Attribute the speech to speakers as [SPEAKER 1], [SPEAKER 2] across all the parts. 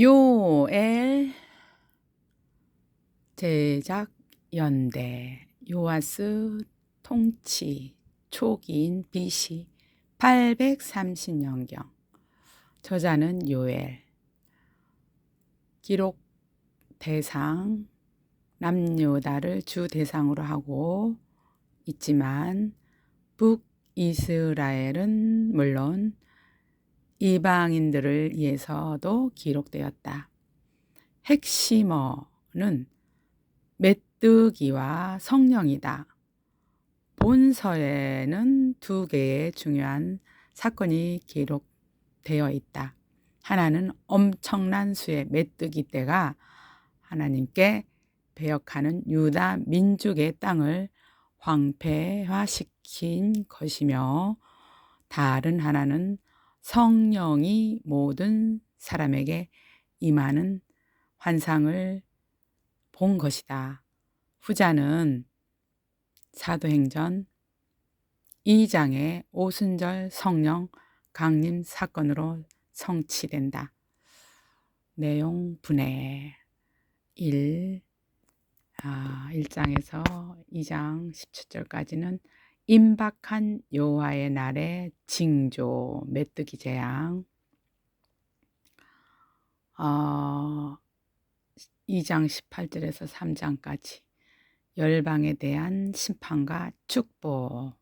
[SPEAKER 1] 요엘 제작 연대 요아스 통치 초기인 BC 830년경. 저자는 요엘. 기록 대상 남유다를 주 대상으로 하고 있지만 북이스라엘은 물론 이방인들을 위해서도 기록되었다. 핵심어는 메뚜기와 성령이다. 본서에는 두 개의 중요한 사건이 기록되어 있다. 하나는 엄청난 수의 메뚜기 떼가 하나님께 배역하는 유다 민족의 땅을 황폐화시킨 것이며 다른 하나는 성령이 모든 사람에게 임하는 환상을 본 것이다. 후자는 사도행전 2장의 오순절 성령 강림 사건으로 성취된다. 내용 분해 1, 아, 1장에서 2장 17절까지는 임박한 여호와의 날에 징조 메뚜기 재앙 어, 2장 18절에서 3장까지 열방에 대한 심판과 축복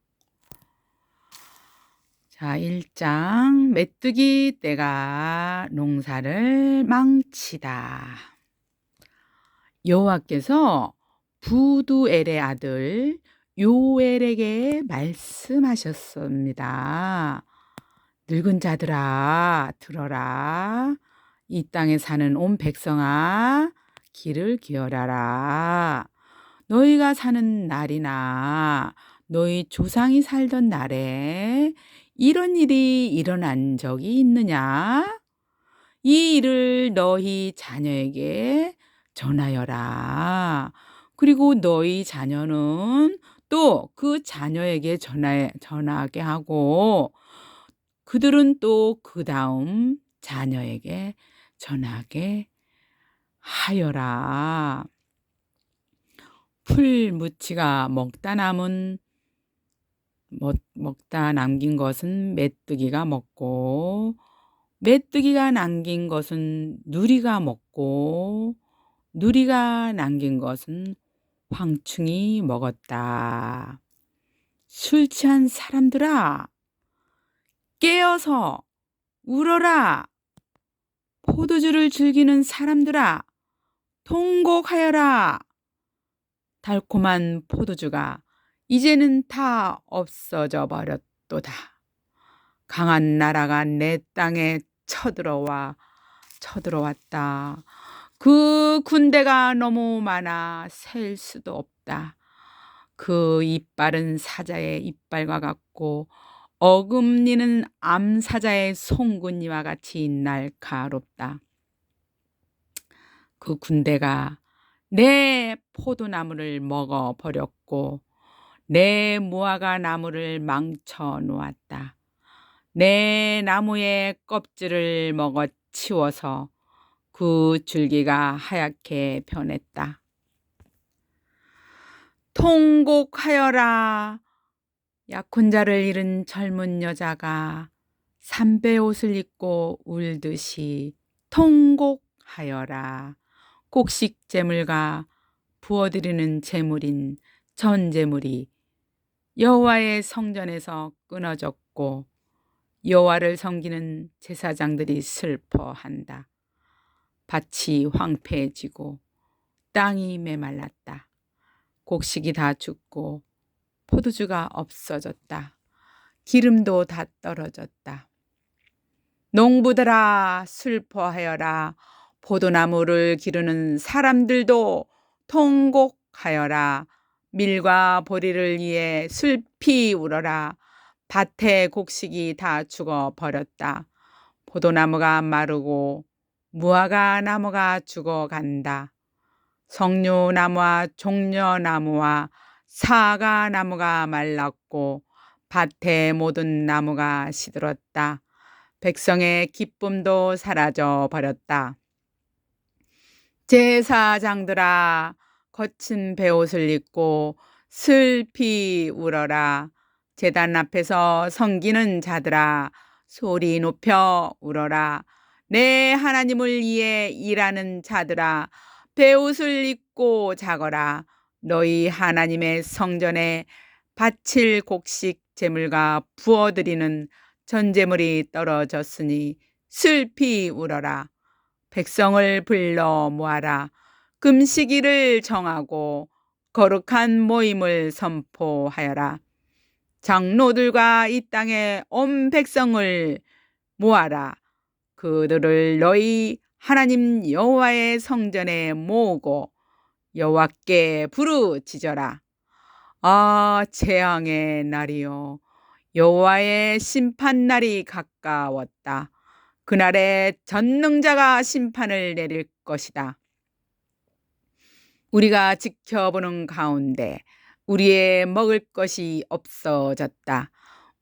[SPEAKER 1] 자, 1장 메뚜기 떼가 농사를 망치다. 여호와께서 부두엘의 아들 요엘에게 말씀하셨습니다. 늙은 자들아, 들어라. 이 땅에 사는 온 백성아, 귀를 기울여라. 너희가 사는 날이나 너희 조상이 살던 날에 이런 일이 일어난 적이 있느냐? 이 일을 너희 자녀에게 전하여라. 그리고 너희 자녀는 또 그 자녀에게 전하, 전하게 하고 그들은 또 그 다음 자녀에게 전하게 하여라. 풀무치가 먹다 남은 먹, 먹다 남긴 것은 메뚜기가 먹고 메뚜기가 남긴 것은 누리가 먹고 누리가 남긴 것은 황충이 먹었다. 술 취한 사람들아, 깨어서 울어라. 포도주를 즐기는 사람들아, 통곡하여라. 달콤한 포도주가 이제는 다 없어져 버렸도다. 강한 나라가 내 땅에 쳐들어와 쳐들어왔다. 그 군대가 너무 많아 셀 수도 없다. 그 이빨은 사자의 이빨과 같고 어금니는 암사자의 송곳니와 같이 날카롭다. 그 군대가 내 포도나무를 먹어 버렸고 내 무화과 나무를 망쳐 놓았다. 내 나무의 껍질을 먹어 치워서 그 줄기가 하얗게 변했다. 통곡하여라. 약혼자를 잃은 젊은 여자가 삼배 옷을 입고 울듯이 통곡하여라. 곡식 제물과 부어드리는 제물인 전제물이 여호와의 성전에서 끊어졌고 여호와를 섬기는 제사장들이 슬퍼한다. 밭이 황폐해지고 땅이 메말랐다. 곡식이 다 죽고 포도주가 없어졌다. 기름도 다 떨어졌다. 농부들아 슬퍼하여라. 포도나무를 기르는 사람들도 통곡하여라. 밀과 보리를 위해 슬피 울어라. 밭에 곡식이 다 죽어 버렸다. 포도나무가 마르고 무화과 나무가 죽어간다. 석류나무와 종려나무와 사과 나무가 말랐고 밭의 모든 나무가 시들었다. 백성의 기쁨도 사라져 버렸다. 제사장들아 거친 베옷을 입고 슬피 울어라 제단 앞에서 섬기는 자들아 소리 높여 울어라 내 하나님을 위해 일하는 자들아 베옷을 입고 자거라. 너희 하나님의 성전에 바칠 곡식 제물과 부어드리는 전제물이 떨어졌으니 슬피 울어라. 백성을 불러 모아라. 금식일을 정하고 거룩한 모임을 선포하여라. 장로들과 이 땅의 온 백성을 모아라 그들을 너희 하나님 여호와의 성전에 모으고 여호와께 부르짖어라 아 재앙의 날이요 여호와의 심판 날이 가까웠다 그날에 전능자가 심판을 내릴 것이다. 우리가 지켜보는 가운데 우리의 먹을 것이 없어졌다.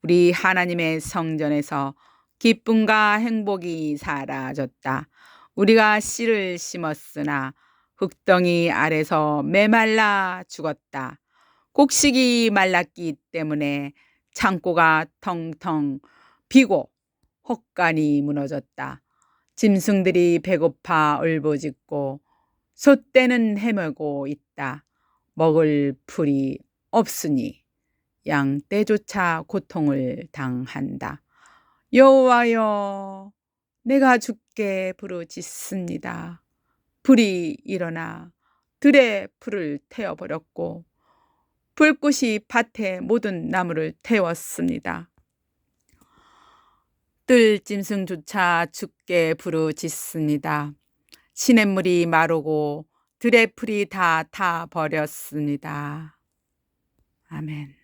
[SPEAKER 1] 우리 하나님의 성전에서 기쁨과 행복이 사라졌다. 우리가 씨를 심었으나 흙덩이 아래서 메말라 죽었다. 곡식이 말랐기 때문에 창고가 텅텅 비고 헛간이 무너졌다. 짐승들이 배고파 울부짖고 소떼는 헤매고 있다. 먹을 풀이 없으니 양 떼조차 고통을 당한다. 여호와여, 내가 주께 부르짖습니다. 불이 일어나 들의 풀을 태워버렸고 불꽃이 밭의 모든 나무를 태웠습니다. 뜰 짐승조차 죽게 부르짖습니다. 시냇물이 마르고 들의 풀이 다 타 버렸습니다. 아멘.